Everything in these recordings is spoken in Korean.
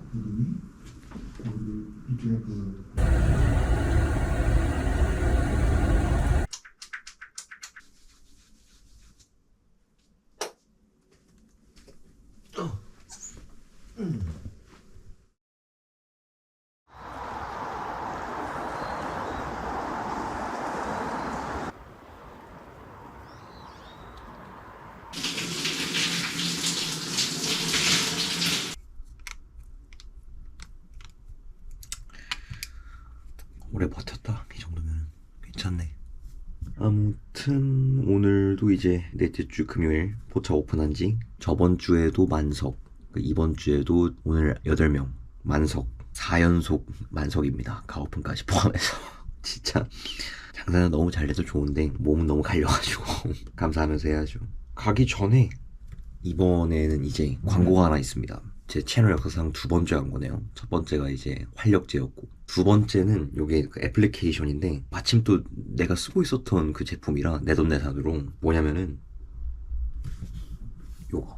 그거를 딱 보더니 그 이쪽에 그 오래 버텼다. 이 정도면 괜찮네. 아무튼 오늘도 이제 넷째 주 금요일 포차 오픈한 지 저번 주에도 만석, 그 이번 주에도 오늘 8명 만석, 4연속 만석입니다. 가오픈까지 포함해서. 진짜 장사는 너무 잘 돼서 좋은데 몸은 너무 갈려가지고 감사하면서 해야죠. 가기 전에 이번에는 이제 광고가 하나 있습니다. 제 채널 역사상 두 번째 광고네요. 첫 번째가 이제 활력제였고 두 번째는 요게 그 애플리케이션인데 마침 또 내가 쓰고 있었던 그 제품이라 내돈내산으로 뭐냐면은 요거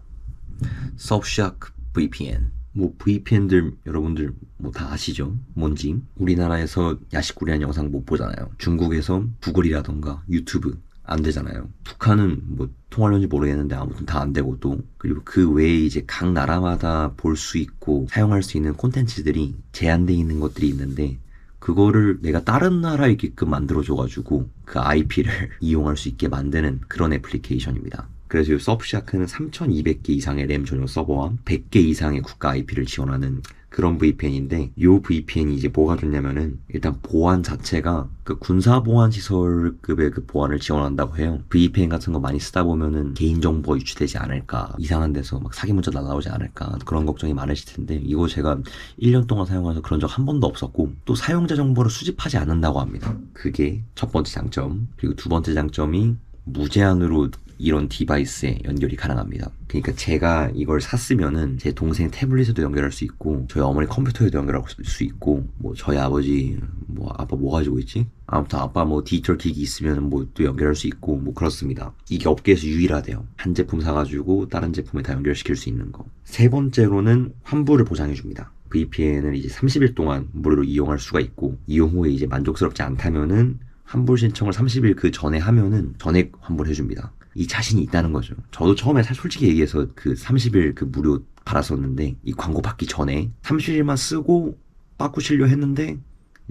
서브샤크 VPN 뭐 VPN들 여러분들 뭐 다 아시죠? 뭔지 우리나라에서 야식구리한 영상 못 보잖아요. 중국에서 구글이라던가 유튜브 안 되잖아요. 북한은 뭐 통하려는지 모르겠는데 아무튼 다 안 되고 또 그리고 그 외에 이제 각 나라마다 볼 수 있고 사용할 수 있는 콘텐츠들이 제한돼 있는 것들이 있는데 그거를 내가 다른 나라에 있게끔 만들어줘가지고 그 IP를 이용할 수 있게 만드는 그런 애플리케이션입니다. 그래서 이 서브샤크는 3200개 이상의 램 전용 서버와 100개 이상의 국가 IP를 지원하는 그런 VPN인데 이 VPN이 이제 뭐가 좋냐면은 일단 보안 자체가 그 군사 보안 시설급의 그 보안을 지원한다고 해요. VPN 같은 거 많이 쓰다 보면은 개인 정보가 유출되지 않을까, 이상한 데서 막 사기 문자 날라오지 않을까 그런 걱정이 많으실 텐데 이거 제가 1년 동안 사용해서 그런 적 한 번도 없었고 또 사용자 정보를 수집하지 않는다고 합니다. 그게 첫 번째 장점. 그리고 두 번째 장점이 무제한으로 이런 디바이스에 연결이 가능합니다. 그러니까 제가 이걸 샀으면은 제 동생 태블릿에도 연결할 수 있고 저희 어머니 컴퓨터에도 연결할 수 있고 뭐 저희 아버지 뭐 아빠 뭐 가지고 있지? 아무튼 아빠 뭐 디지털 기기 있으면 뭐 또 연결할 수 있고 뭐 그렇습니다. 이게 업계에서 유일하대요. 한 제품 사가지고 다른 제품에 다 연결시킬 수 있는 거. 세 번째로는 환불을 보장해 줍니다. VPN을 이제 30일 동안 무료로 이용할 수가 있고 이용 후에 이제 만족스럽지 않다면은 환불 신청을 30일 그 전에 하면은 전액 환불해 줍니다. 이 자신이 있다는 거죠. 저도 처음에 솔직히 얘기해서 그 30일 그 무료 받았었는데 이 광고 받기 전에 30일만 쓰고 바꾸시려 했는데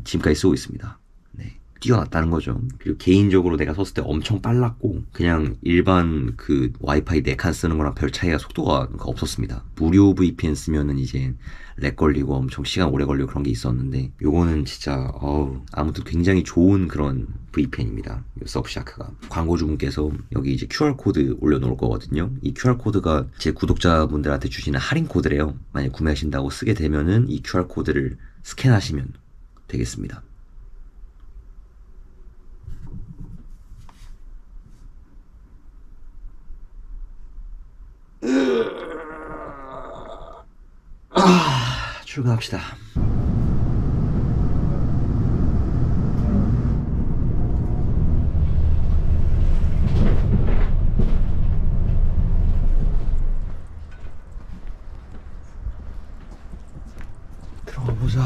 지금까지 쓰고 있습니다. 네. 뛰어났다는 거죠. 그리고 개인적으로 내가 썼을 때 엄청 빨랐고 그냥 일반 그 와이파이 4칸 쓰는 거랑 별 차이가 속도가 없었습니다. 무료 VPN 쓰면은 이제 렉 걸리고 엄청 시간 오래 걸리고 그런 게 있었는데 요거는 진짜 어우 아무튼 굉장히 좋은 그런 VPN입니다. 서브샤크가 광고주분께서 여기 이제 QR 코드 올려놓을 거거든요. 이 QR 코드가 제 구독자분들한테 주시는 할인 코드래요. 만약 구매하신다고 쓰게 되면은 이 QR 코드를 스캔하시면 되겠습니다. 아, 출근합시다. 들어가 보자.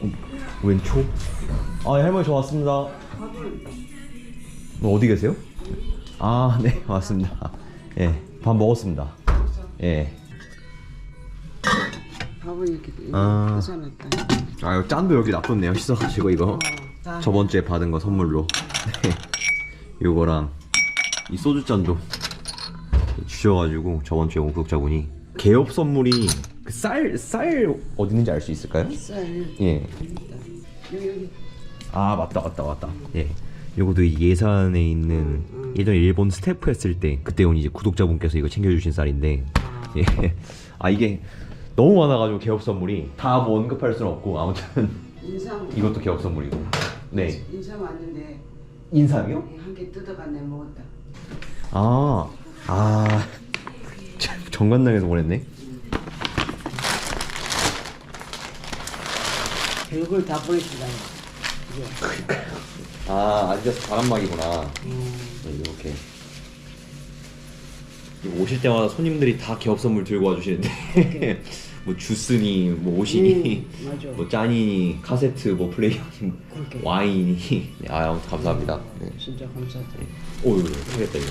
어, 왼쪽? 아, 예, 할머니 저 왔습니다. 뭐 어디 계세요? 아, 네, 왔습니다. 예, 밥 먹었습니다. 예. 밥은 이렇게 아. 해서놨다. 아, 이거 짠도 여기 놔뒀네요. 씻어가지고 이거. 저번 주에 받은 거 선물로. 네. 요거랑 이 소주 잔도 주셔가지고 저번 주에 온 구독자분이 개업 선물이 그 쌀, 쌀 어디 있는지 알 수 있을까요? 쌀 예. 여기 여기 아 맞다 맞다 맞다 예 요것도 이 예산에 있는 예전에 일본 스태프 했을 때 그때 온 이제 구독자분께서 이거 챙겨주신 쌀인데 예. 아 이게 너무 많아가지고 개업 선물이 다 뭐 언급할 수는 없고 아무튼 인삼 이것도 개업 선물이고 네 인삼 왔는데 인삼이요? 한 개 뜯어갔네 먹었다. 아, 아, 정관당에서 보냈네. 별걸 다 보내주다니. 아, 아디다스 바람막이구나. 네, 이렇게. 오실 때마다 손님들이 다 개업 선물 들고 와주시는데, 뭐 주스니, 뭐 옷이니, 음, 맞아. 뭐 짠이니, 카세트, 뭐 플레이어니, 그렇게. 와인이. 네, 아, 아무튼 감사합니다. 네. 진짜 감사하다. 오, 이거 쓰겠다 이거.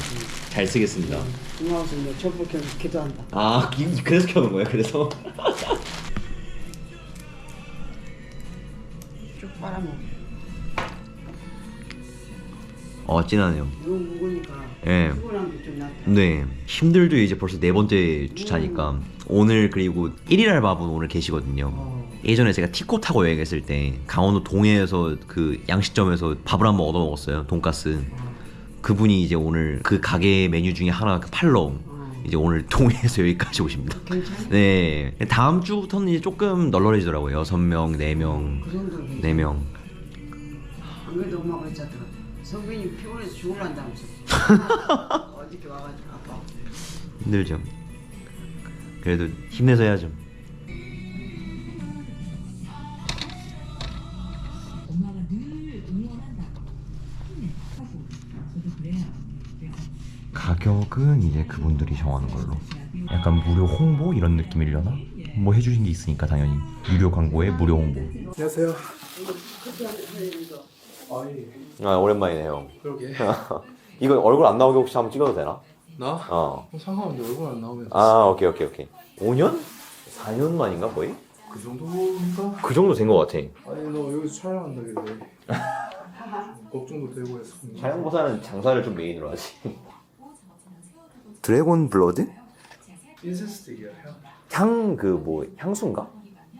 잘 쓰겠습니다. 뭐 촛불 켜서 기도한다. 아, 이- 그래서 켜는 거예요? 그래서? 쭉 빨아먹어. 어, 진하네요. 너무 예. 네. 힘들도 이제 벌써 네 번째 주차니까 오늘 그리고 1일 알바분 오늘 계시거든요. 어. 예전에 제가 티코 타고 여행했을 때 강원도 동해에서 그 양식점에서 밥을 한번 얻어 먹었어요. 돈가스. 그분이 이제 오늘 그 가게 메뉴 중에 하나 그 팔로우 어. 이제 오늘 동해에서 여기까지 오십니다. 괜찮아? 네. 다음 주부터는 이제 조금 널널해지더라고요. 여섯 명, 네 명, 그 정도 괜찮아. 네 명. 안 그래도 엄마가 그랬잖아. 성빈이 피곤해서 죽을란다면서. 어저께 와가지고 아빠. 힘들죠. 그래도 힘내서 해야죠. 엄마가 늘 응원한다. 힘내, 하고. 저도 그래요. 그래서 가격은 이제 그분들이 정하는 걸로. 약간 무료 홍보 이런 느낌이려나? 뭐 해주신 게 있으니까 당연히 유료 광고에 무료 홍보. 안녕하세요. 아이 아 오랜만이네요. 그러게. 이거 얼굴 안 나오게 혹시 한번 찍어도 되나? 나? 어. 어, 상관없는데 얼굴 안 나오면 아 오케이 오케이 오케이. 5년? 4년 만인가 거의? 그 정도인가? 그 정도 된 것 같아. 아니 너 여기서 촬영한다길래 걱정도 되고 해서 촬영보다는 장사를 좀 메인으로 하지. 드래곤 블러드? 인센스 틱이야 형. 향그 뭐 향수인가?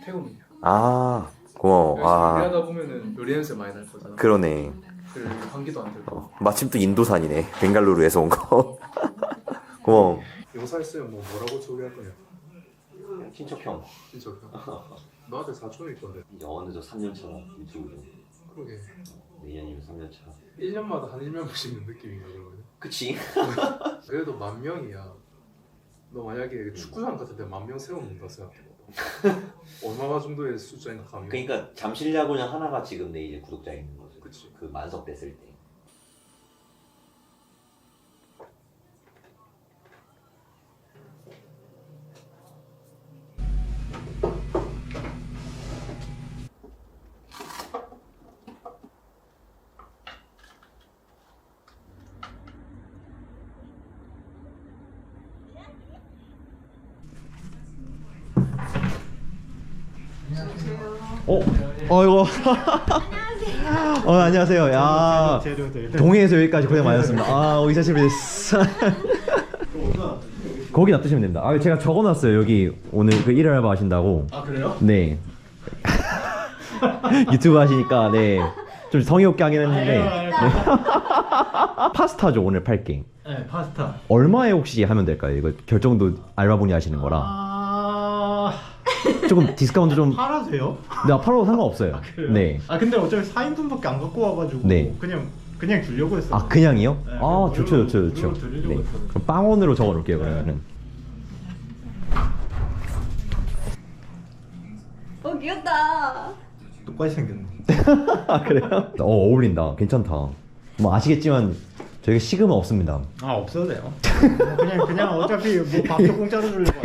태국이야. 아 고마워. 아 요리하다 보면은 요리 냄새 많이 날 거잖아. 그러네. 그래 환기도 안 되고. 어, 마침 또 인도산이네. 벵갈루루에서 온 거. 고마워. 용사했으면 뭐 뭐라고 소개할 거냐? 친척형. 진짜 형. 너한테 사촌일 건데. 이제 어느덧 3년 차 유튜브죠. 그러게. 내년이면 3년 차. 1년마다 한 1명 씩는 느낌인가 그러면. 그치? 그래도 만 명이야. 너 만약에 축구장 같은 데 만 명 세워놓는다 생각해봐. 얼마 정도의 숫자인가 감이. 그러니까 잠실 야구장 하나가 지금 내 이제 구독자 있는 거죠. 그치. 그 만석 됐을 때. 어? 어 이거 어 안녕하세요. 야 동해에서 여기까지 고생 많으셨습니다. 아 오, 이사십니다. 거기 놔두시면 됩니다. 아 제가 적어놨어요 여기 오늘 그 일을 알바 하신다고. 아 그래요? 네. 유튜브 하시니까 네. 좀 성의 없게 하긴 했는데 네. 파스타죠 오늘 팔게 네, 파스타. 얼마에 혹시 하면 될까요? 이거 결정도 알바분이 하시는 거라 아, 조금 디스카운트 좀 팔아도 돼요? 네, 팔아도 상관없어요. 그래요? 네. 아, 근데 어차피 4인분밖에 안 갖고 와가지고 네. 그냥 그냥 주려고 했어요. 아 그냥이요? 네, 아 그냥 좋죠 좋죠 좋죠. 네. 그럼 빵원으로 적어놓을게요 그러면은. 어 귀엽다. 똑같이 생겼네. 아 그래요? 어 어울린다. 괜찮다. 뭐 아시겠지만 저희가 식음은 없습니다. 아, 없어도 돼요. 그냥 그냥 어차피 뭐 밥도 공짜로 주려고.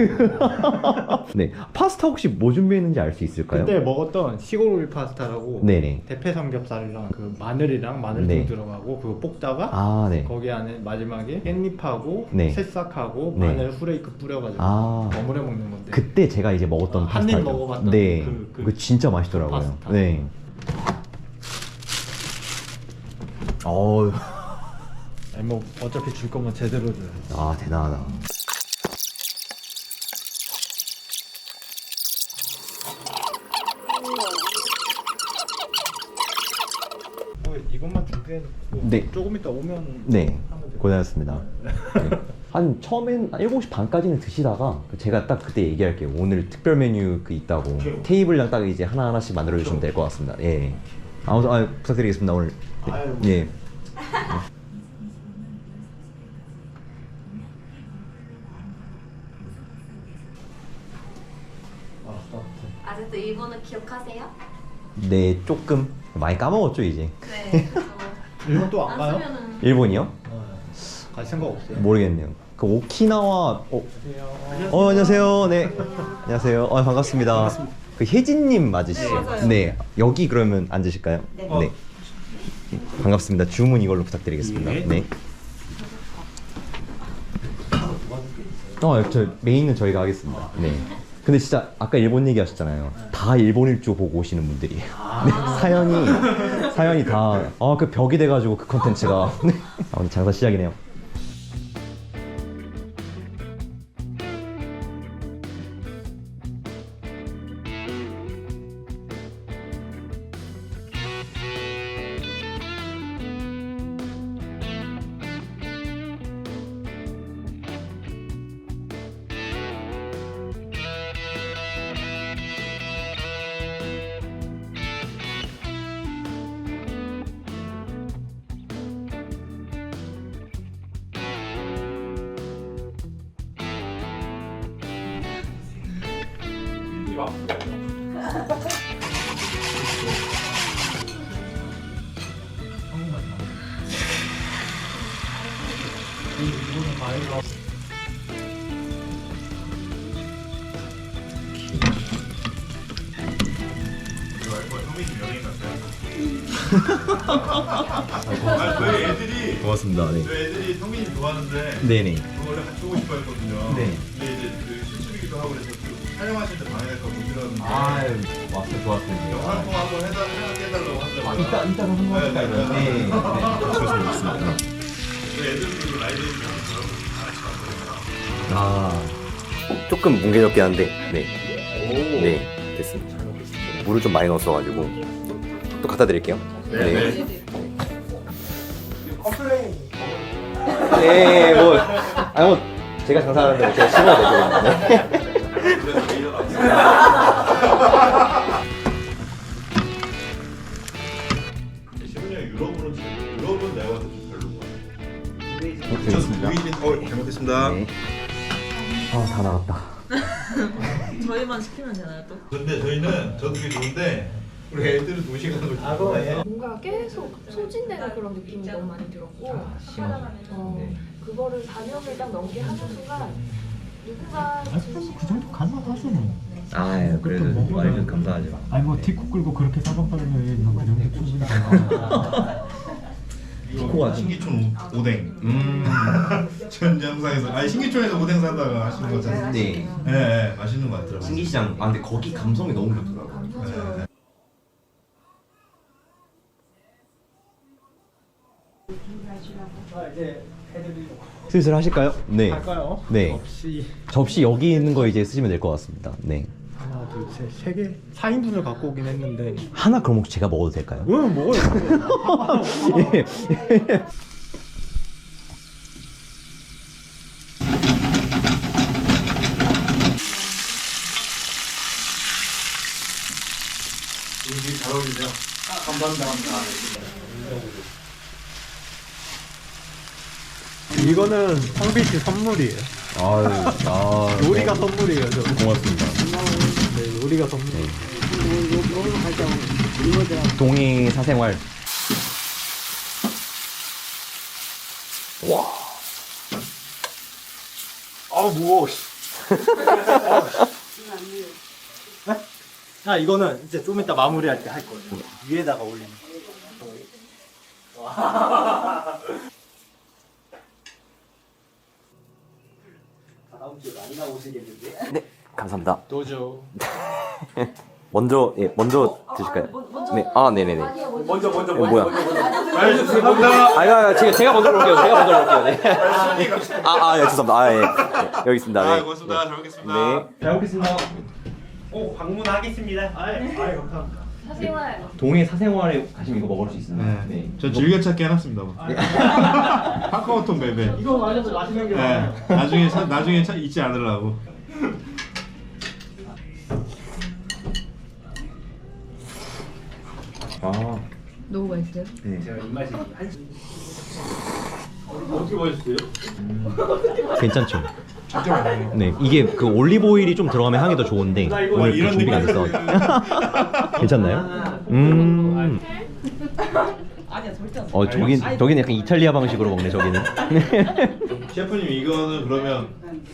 네. 파스타 혹시 뭐 준비했는지 알 수 있을까요? 그때 먹었던 시골 파스타라고 네네. 대패 삼겹살이랑 그 마늘이랑 마늘종 네. 들어가고 그거 볶다가 아 네. 거기 안에 마지막에 깻잎하고 네. 새싹하고 네. 마늘 후레이크 뿌려가지고 아. 버무려 먹는 건데. 그때 제가 이제 먹었던 아, 한입 파스타죠. 먹어봤던 네. 그- 그- 그, 거 진짜 맛있더라고요. 파스타. 네. 어우. 아니 뭐 어차피 줄 거면 제대로 줘야지. 아 대단하다. 이것만 준비해 놓고 네. 조금 이따 오면 네, 하면 돼요. 고생하셨습니다. 네. 한 처음엔 한 7시 반까지는 드시다가 제가 딱 그때 얘기할게요. 오늘 특별 메뉴 그 있다고 테이블량 딱 이제 하나 하나씩 만들어 주시면 될 것 같습니다. 예. 아무튼 아, 부탁드리겠습니다 오늘. 네. 예. 아직도 네, 조금 많이 까먹었죠 이제. 네. 일본 또 안 가요? 쓰면은 일본이요? 어, 갈 생각 없어요? 모르겠네요. 그 오키나와 어, 어 안녕하세요. 네. 안녕하세요. 어, 반갑습니다. 그 혜진님 맞으시죠? 네, 여기 그러면 앉으실까요? 네. 반갑습니다. 주문 이걸로 부탁드리겠습니다. 네. 어, 저 메인은 저희가 하겠습니다. 네. 근데 진짜 아까 일본 얘기 하셨잖아요. 다 일본 일주 보고 오시는 분들이에요. 네, 사연이 사연이 다 아 그 벽이 돼가지고 그 컨텐츠가 네. 아, 오늘 장사 시작이네요. 저희 애들이 고맙습니다. 네. 저희 애들이 성민이 좋아하는데 네네. 그거 원래 같이 오고 싶어 했거든요. 네. 근데 이제 그 수술이기도 하고 그래서 그 촬영하실 때 방해될까 못 들었는데 아유, 왔어 좋았습니다. 영상 통화 한번 해달 해달라고 하더라고요. 아, 이따 이따가 한번 네, 네, 네. 네. 네. 좋습니다. 저희 애들도 라이브를 아 조금 뭉개졌긴 한데 네. 네 됐습니다. 물을 좀 많이 넣었어가지고 또 갖다 드릴게요. 네. 네, 뭐, 아니 뭐 제가 장사하는데 제가 싫어야 되죠. 네. 유럽으로 유럽은 내가 별로. 좋습니다. 어, 잘못했습니다. 네. 아다 나갔다. 저희만 시키면 되나요 또? 근데 저희는 저도 그게 좋은데 우리 애들은 도시가는 거 좋아해. 뭔가 계속 소진되는 그런 느낌이 너무 많이 들었고 어, 그거를 4년을 딱 넘게 하는 순간 누군가 그 정도 가능하시네 아유 그래도 말해주셔서 감사하죠. 아니 뭐 디코 끌고 그렇게 사방 빨면 너그 정도 충분하다 디코가 좀- 신기촌 오- 오뎅. 음. 전 영상에서 아니 신기촌에서 오뎅 사다가 하시는 거잖아요. 네. 네, 네, 맛있는 거 같더라고요. 신기시장 아 근데 거기 감성이 너무 좋더라고. 네. 이제 해드리고 슬슬 하실까요? 네. 할까요? 네. 없이 접시 여기 있는 거 이제 쓰시면 될 것 같습니다. 네. 하나 둘셋세 개 4인분을 갖고 오긴 했는데 하나 그럼 혹시 제가 먹어도 될까요? 응 먹어요 예. 음식 잘 어울리네요. 이거는 성빈 씨 선물이에요. 아유, 아. 요리가 선물이에요 저 고맙습니다. 네, 요리가 선물. 동해 사생활. 아 무거워. 아 이거는 이제 좀 이따 마무리할 때 할 거예요. 위에다가 올리는 다음 주에 많이 나오시겠는데? 네, 감사합니다. 도저 먼저 예, 먼저 드실까요? 네, 아, 네, 네, 네. 먼저 먼저 어, 뭐야? 네, 죄송합니다. 아, 아, 제가 제가 먼저 볼게요. 제가 먼저 볼게요. 네. 아, 아, 예, 죄송합니다. 아, 예. 네, 여기 있습니다. 네. 아, 고맙습니다. 잘 먹겠습니다. 네. 잘 먹겠습니다 꼭 방문하겠습니다 아, 아 감사합니다 사생활 동해 사생활에 가시면 이거 먹을 수 있어요. 네. 저 즐겨찾기 해놨습니다. 뭐. 카카오톡 맵에. 이거 맞아서 맛있는 게 네. 많아요. 나중에 차, 나중에 차 잊지 않으려고. 아, 너무 맛있어요? 네. 어떻게 맛있어요? 괜찮죠? 네, 이게 그 올리브 오일이 좀 들어가면 향이 더 좋은데 오늘 그 이런 준비가 안 돼서 괜찮나요? 음. 아니야 절대 안. 어 저긴 저기는 약간 이탈리아 방식으로 먹네 저기는. 셰프님 이거는 그러면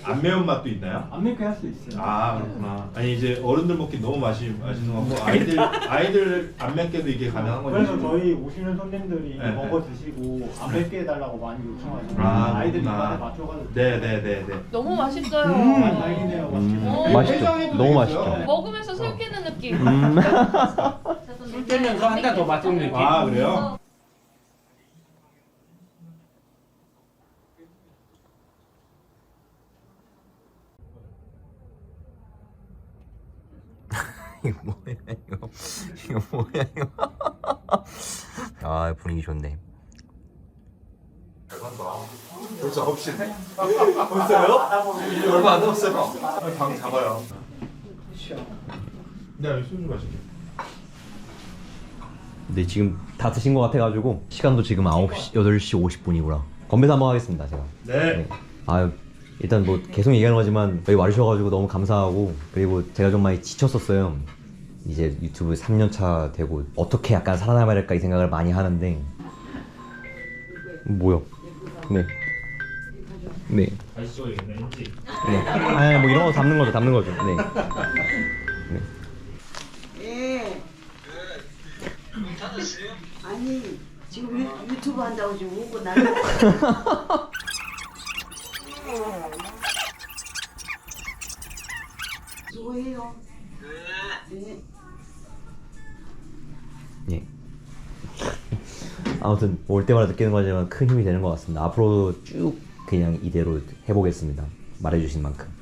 안 매운 맛도 있나요? 안 맵게 할 수 있어요. 아 그렇구나. 아니 이제 어른들 먹기 너무 맛이 맛있는 거 같고 아이들 아이들 안 맵게도 이게 가능한 거죠? 그래서 저희 오시는 손님들이 네, 먹어 드시고 안 맵게 해달라고 많이 요청하시고 아, 아 이들 그렇구나. 입맛에 맞춰가지고 네네네네. 너무 맛있어요. 음, 다행이네요. 음, 어. 맛있죠. 해장에도 너무. 맛있죠. 먹으면서 술 깨는 느낌. 음. 술 깨면서 한달더 맛있는 느낌. 아 그래요? 이거 뭐야 이거 이거 뭐야 이거 아 분위기 좋네 벌써 9시네? 벌써요? 얼마 안 남았어요. 방 잡아요. 네, 여기 소주 마실게요. 네 지금 다 드신 것 같아가지고 시간도 지금 9시 8시 50분이구나 건배사 한번 하겠습니다 제가 네. 아 일단 뭐 계속 얘기하는 거지만 여기 와주셔가지고 너무 감사하고 그리고 제가 좀 많이 지쳤었어요 이제 유튜브 3년차 되고 어떻게 약간 살아남아야 될까 이 생각을 많이 하는데 뭐야 네 네. 다시 써야겠네, 인지. 네. 아, 뭐 이런 거 담는 거죠, 담는 거죠. 네. 네. 예. 아니 지금 유, 유튜브 한다고 지금 오고 난리. 수고해요. 네. 예. 아무튼 올 때마다 느끼는 거지만 큰 힘이 되는 것 같습니다. 앞으로도 쭉 그냥 이대로 해보겠습니다. 말해주신 만큼.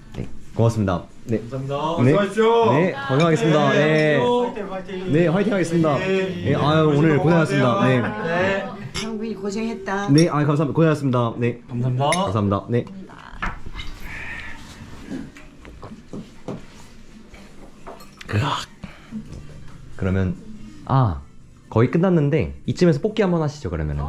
네. 고맙습니다. 네. 감사합니다. 네. 수고하십시오. 네. 건강하겠습니다. 네. 화이팅 화이팅. 네, 화이팅 하겠습니다. 네, 아유, 오늘 고생하셨습니다. 네. 상빈이 고생했다. 네, 아 감사합니다. 고생하셨습니다. 네. 감사합니다. 감사합니다. 네. 으악. 그러면 아 거의 끝났는데 이쯤에서 뽑기 한번 하시죠 그러면은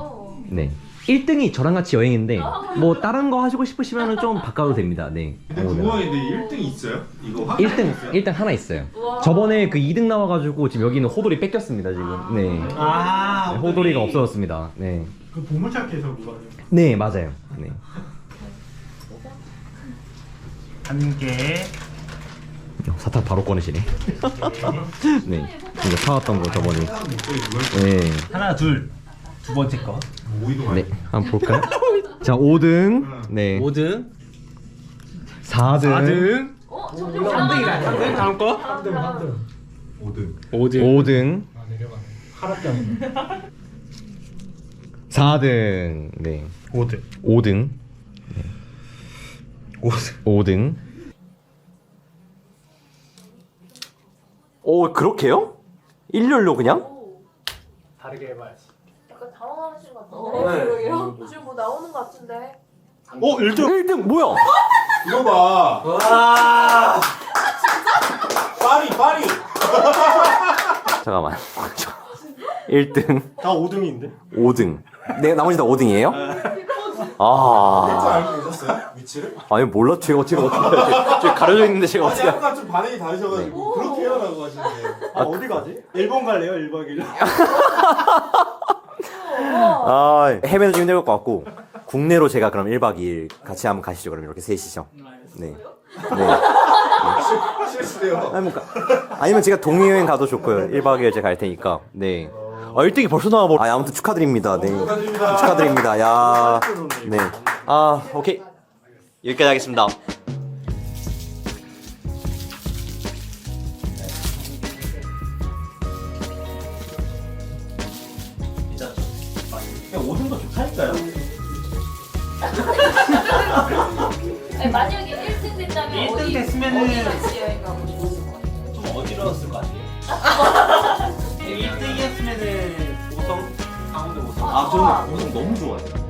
네 1등이 저랑 같이 여행인데 뭐 다른 거 하시고 싶으시면은 좀 바꿔도 됩니다. 네. 근데 어, 네. 궁금한 게 있는데 1등 있어요? 이거 확 1등 1등 하나 있어요. 저번에 그 2등 나와가지고 지금 여기는 호돌이 뺏겼습니다 지금. 네, 아 네, 호돌이가 없어졌습니다. 네. 그 보물찾기에서 물어요. 네 맞아요. 네. 한 개. 어, 사탕 바로 꺼내시네. 네. 이거 사왔던 거 저번에. 네. 하나 둘. 두 번째 거. 오이도 네, 한번 볼까요? 자, 5등. 네. 5등. 4등. 4등. 어, 3등이다. 3등 다음 거. 5등. 5등. 5등. 하락장. 4등. 네. 5등. 5등. 5등. 5등. 오, 그렇게요? 일렬로 그냥? 다르게 해봐야지. 약간 당황하신 것 같은데. 그러게요. 지금 뭐 나오는 것 같은데. 어 1등. 1등 뭐야? 이거 봐. 와. 파리, 파리. 잠깐만. 1등, 다 5등인데. 5등. 네, 나머지 다 5등이에요? 아. 알고 계셨어요? 위치를? 아니 몰라 제가 어떻게 어떻게 제가 가려져 있는데 제가 아니 어떻게 아까 좀 반응이 다르셔가지고 그렇게 해요라고 하시는데 아 어디 가지? 일본 갈래요 1박 2일? 아 해외도 좀 힘들 것 같고 국내로 제가 그럼 1박 2일 같이 한번 가시죠. 그럼 이렇게 셋이서. 네. 네. 실수돼요. 아니, 뭐, 가- 아니면 제가 동해 여행 가도 좋고요. 1박 2일 제가 갈 테니까. 네. 아, 1등이 벌써 나와버 아 아무튼 축하드립니다. 네. 축하드립니다. 야. 네. 아 오케이. 여기까지 하겠습니다 된다면 1등 어디, 됐으면은- 어디 같이 여행 가고 싶으세요? 좀 어지러웠을 거 아니에요? 1등이었으면은 5성? 강원도 5성? 아 저는 5성 너무 좋아해요